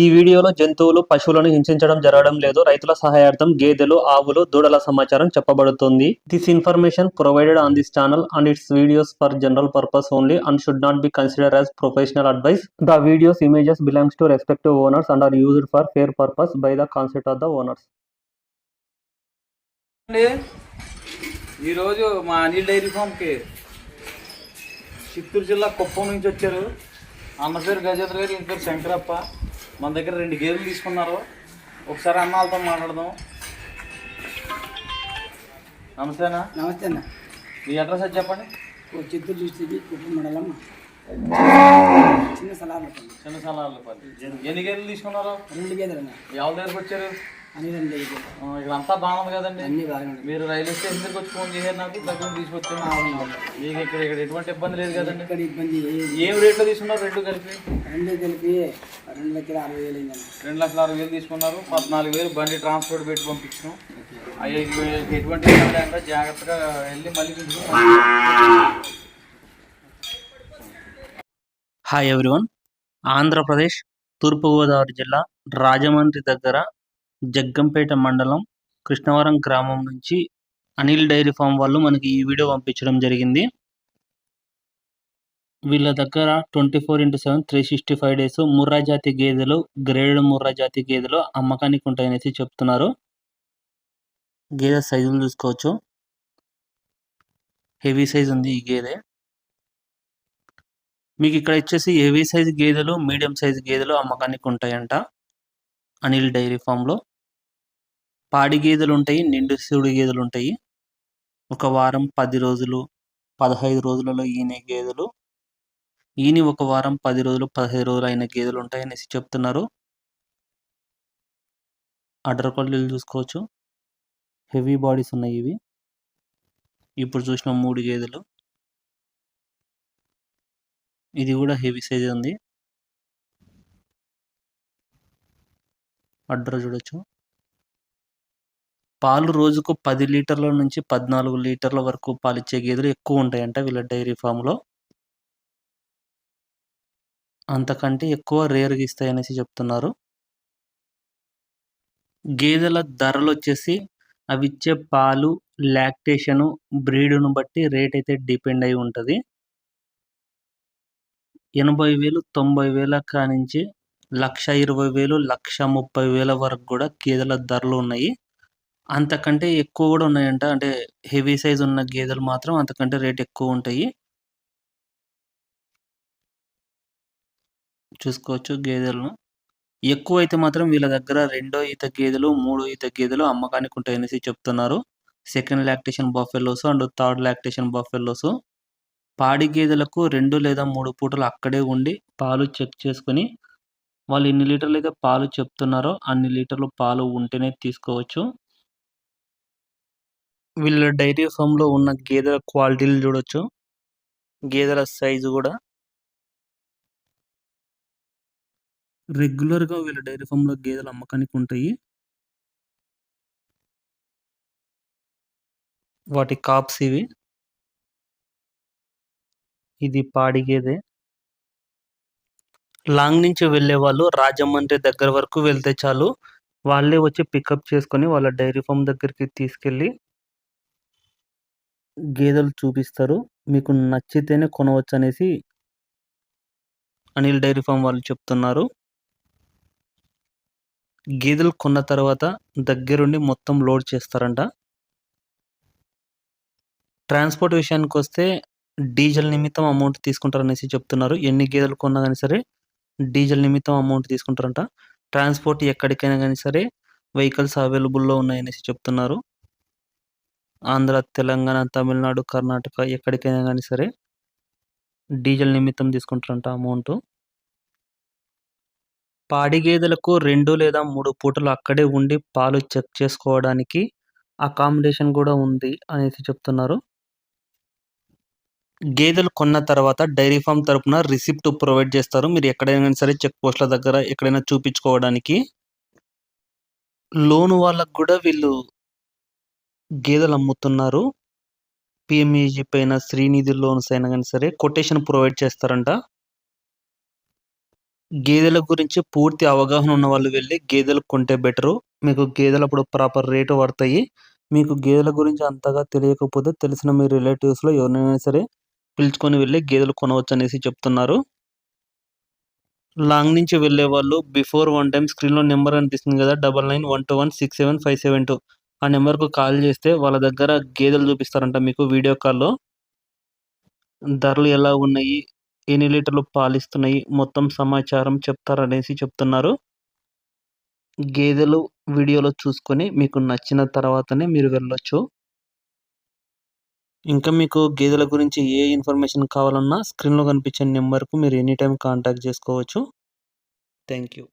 ఈ వీడియోలో జంతువులు పశువులను హింసించడం జరగడం లేదు. రైతుల సహాయార్థం గేదెలు ఆవులు దూడల సమాచారం చెప్పబడుతుంది. This information provided on this channel and its videos for general purpose only and should not be consider as professional advice the videos images belongs to respective owners and are used for fair purpose by the concept of the owners ఈరోజు మా Anil dairy ఫామ్కి Chittoor జిల్లా కుప్పం నుంచి వచ్చారు. అన్న పేరు గజేంద్ర గారు ఇంటి శంకరప్ప. మన దగ్గర రెండు గేదెలు తీసుకున్నారు. ఒకసారి అన్న వాళ్ళతో మాట్లాడదాం. నమస్తేనా? నమస్తే అన్న. మీ అడ్రస్ అది చెప్పండి. చిత్తూరు డిస్టిక్ కుప్పం మండలం. చిన్న సలహా పెట్టండి చిన్న సలాలు ఎన్ని గేదెలు తీసుకున్నారు? రెండు గేదెలు అన్న. ఎవరి దగ్గరకు వచ్చారు? రెండు అంతా బాగుంది కదండి. అన్ని బాగానే మీరు రైల్వే స్టేషన్ దగ్గరికి వచ్చి ఫోన్ చేశారు నాకు దగ్గర తీసుకొచ్చాను. మీకు ఇక్కడ ఇక్కడ ఎటువంటి ఇబ్బంది లేదు కదండి. ఇక్కడ ఇబ్బంది ఏ- రేట్లో తీసుకున్నారు రెండు కలిపి? రెండు కలిపి రెండు లక్షల అరవై వేలు రెండు లక్షల అరవై వేలు తీసుకున్నారు. పద్నాలుగు వేలు బండి ట్రాన్స్పోర్ట్ పెట్టి పంపించాం అయ్యి ఎటువంటి ఇబ్బంది లేకుండా జాగ్రత్తగా వెళ్ళి మళ్ళీ హాయ్ ఎవ్రీవన్ ఆంధ్రప్రదేశ్ తూర్పుగోదావరి జిల్లా రాజమండ్రి దగ్గర జగ్గంపేట మండలం కృష్ణవరం గ్రామం నుంచి అనిల్ డైరీ ఫామ్ వాళ్ళు మనకి ఈ వీడియో పంపించడం జరిగింది. వీళ్ళ దగ్గర twenty four into seven three sixty five days Murrah జాతి గేదెలు గ్రేడ్ ముర్రా జాతి గేదెలు అమ్మకానికి ఉంటాయనేసి చెప్తున్నారు. గేదె సైజులు చూసుకోవచ్చు. హెవీ సైజ్ ఉంది ఈ గేదె. మీకు ఇక్కడ వచ్చేసి హెవీ సైజ్ గేదెలు మీడియం సైజ్ గేదెలు అమ్మకానికి ఉంటాయంట అనిల్ డైరీ ఫామ్లో. పాడి గేదెలు ఉంటాయి నిండు సూడు గేదెలు ఉంటాయి. ఒక వారం పది రోజులు పదహైదు రోజులలో ఈనే గేదెలు. ఈని ఒక వారం పది రోజులు పదహైదు రోజులు అయిన గేదెలు ఉంటాయి అనేసి చెప్తున్నారు. అడ్డర్ కొల్లీలు చూసుకోవచ్చు. హెవీ బాడీస్ ఉన్నాయి ఇవి. ఇప్పుడు చూసిన మూడు గేదెలు. ఇది కూడా హెవీ సైజ్ ఉంది. అడ్డర్ చూడొచ్చు. పాలు రోజుకు పది లీటర్ల నుంచి పద్నాలుగు లీటర్ల వరకు పాలిచ్చే గేదెలు ఎక్కువ ఉంటాయంట వీళ్ళ డైరీ ఫామ్లో. అంతకంటే ఎక్కువ రేరుగా ఇస్తాయనేసి చెప్తున్నారు. గేదెల ధరలు వచ్చేసి అవి ఇచ్చే పాలు లాక్టేషను బ్రీడును బట్టి రేట్ అయితే డిపెండ్ అయి ఉంటుంది. ఎనభై వేలు తొంభై వేల కానించి లక్ష ఇరవై వేలు లక్ష ముప్పై వేల వరకు కూడా గేదెల ధరలు ఉన్నాయి. అంతకంటే ఎక్కువ కూడా ఉన్నాయంట. అంటే హెవీ సైజ్ ఉన్న గేదెలు మాత్రం అంతకంటే రేట్ ఎక్కువ ఉంటాయి. చూసుకోవచ్చు గేదెలను. ఎక్కువ అయితే మాత్రం వీళ్ళ దగ్గర రెండో ఈత గేదెలు మూడో ఈత గేదెలు అమ్మకానికి ఉంటాయనేసి చెప్తున్నారు. Second lactation buffaloes and third lactation buffaloes పాడి గేదెలకు రెండు లేదా మూడు పూటలు అక్కడే ఉండి పాలు చెక్ చేసుకొని వాళ్ళు ఎన్ని లీటర్లు అయితే పాలు చెప్తున్నారో అన్ని లీటర్లు పాలు ఉంటేనే తీసుకోవచ్చు. వీళ్ళ డైరీ ఫామ్లో ఉన్న గేదెల క్వాలిటీలు చూడొచ్చు. గేదెల సైజు కూడా. రెగ్యులర్గా వీళ్ళ డైరీ ఫామ్లో గేదెలు అమ్మకానికి ఉంటాయి. వాటి కాప్స్ ఇవి. ఇది పాడి గేదె. లాంగ్ నుంచి వెళ్ళే వాళ్ళు రాజమండ్రి దగ్గర వరకు వెళ్తే చాలు. వాళ్ళే వచ్చి పికప్ చేసుకొని వాళ్ళ డైరీ ఫామ్ దగ్గరికి తీసుకెళ్ళి గేదెలు చూపిస్తారు. మీకు నచ్చితేనే కొనవచ్చు అనేసి అనిల్ డైరీ ఫామ్ వాళ్ళు చెప్తున్నారు. గేదెలు కొన్న తర్వాత దగ్గరుండి మొత్తం లోడ్ చేస్తారంట. ట్రాన్స్పోర్ట్ విషయానికి వస్తే డీజిల్ నిమిత్తం అమౌంట్ తీసుకుంటారనేసి చెప్తున్నారు. ఎన్ని గేదెలు కొన్నా కానీ సరే డీజిల్ నిమిత్తం అమౌంట్ తీసుకుంటారంట. ట్రాన్స్పోర్ట్ ఎక్కడికైనా కానీ సరే వెహికల్స్ అవైలబుల్లో ఉన్నాయనేసి చెప్తున్నారు. ఆంధ్ర తెలంగాణ తమిళనాడు కర్ణాటక ఎక్కడికైనా కానీ సరే డీజిల్ నిమిత్తం తీసుకుంటారంట అమౌంట్. పాడి గేదెలకు రెండు లేదా మూడు పూటలు అక్కడే ఉండి పాలు చెక్ చేసుకోవడానికి అకామిడేషన్ కూడా ఉంది అనేసి చెప్తున్నారు. గేదెలు కొన్న తర్వాత డైరీ ఫామ్ తరపున రిసిప్ట్ ప్రొవైడ్ చేస్తారు. మీరు ఎక్కడైనా సరే చెక్ పోస్ట్ల దగ్గర ఎక్కడైనా చూపించుకోవడానికి లోన్ వాళ్ళకు కూడా వీళ్ళు గేదెలు అమ్ముతున్నారు పిఎంఈజీ పైన శ్రీనిధి లోన్స్ అయినా కానీ సరే కొటేషన్ ప్రొవైడ్ చేస్తారంట. గేదెల గురించి పూర్తి అవగాహన ఉన్న వాళ్ళు వెళ్ళి గేదెలు కొంటే బెటరు. మీకు గేదెలు అప్పుడు ప్రాపర్ రేటు పడతాయి. మీకు గేదెల గురించి అంతగా తెలియకపోతే తెలిసిన మీ రిలేటివ్స్లో ఎవరినైనా సరే పిలుచుకొని వెళ్ళి గేదెలు కొనవచ్చు అనేసి చెప్తున్నారు. లాంగ్ నుంచి వెళ్ళే వాళ్ళు బిఫోర్ వన్ టైం స్క్రీన్లో నెంబర్ అనిపిస్తుంది కదా double nine one two one six seven five seven two. ఆ నెంబర్కు కాల్ చేస్తే వాళ్ళ దగ్గర గేదెలు చూపిస్తారంట మీకు వీడియో కాల్లో. ధరలు ఎలా ఉన్నాయి? ఎన్ని లీటర్లు పాలిస్తున్నాయి మొత్తం సమాచారం చెప్తారనేసి చెప్తున్నారు. గేదెలు వీడియోలో చూసుకొని మీకు నచ్చిన తర్వాతనే మీరు వెళ్ళొచ్చు. ఇంకా మీకు గేదెల గురించి ఏ ఇన్ఫర్మేషన్ కావాలన్నా స్క్రీన్లో కనిపించే నెంబర్కు మీరు ఎనీ టైం కాంటాక్ట్ చేసుకోవచ్చు. Thank you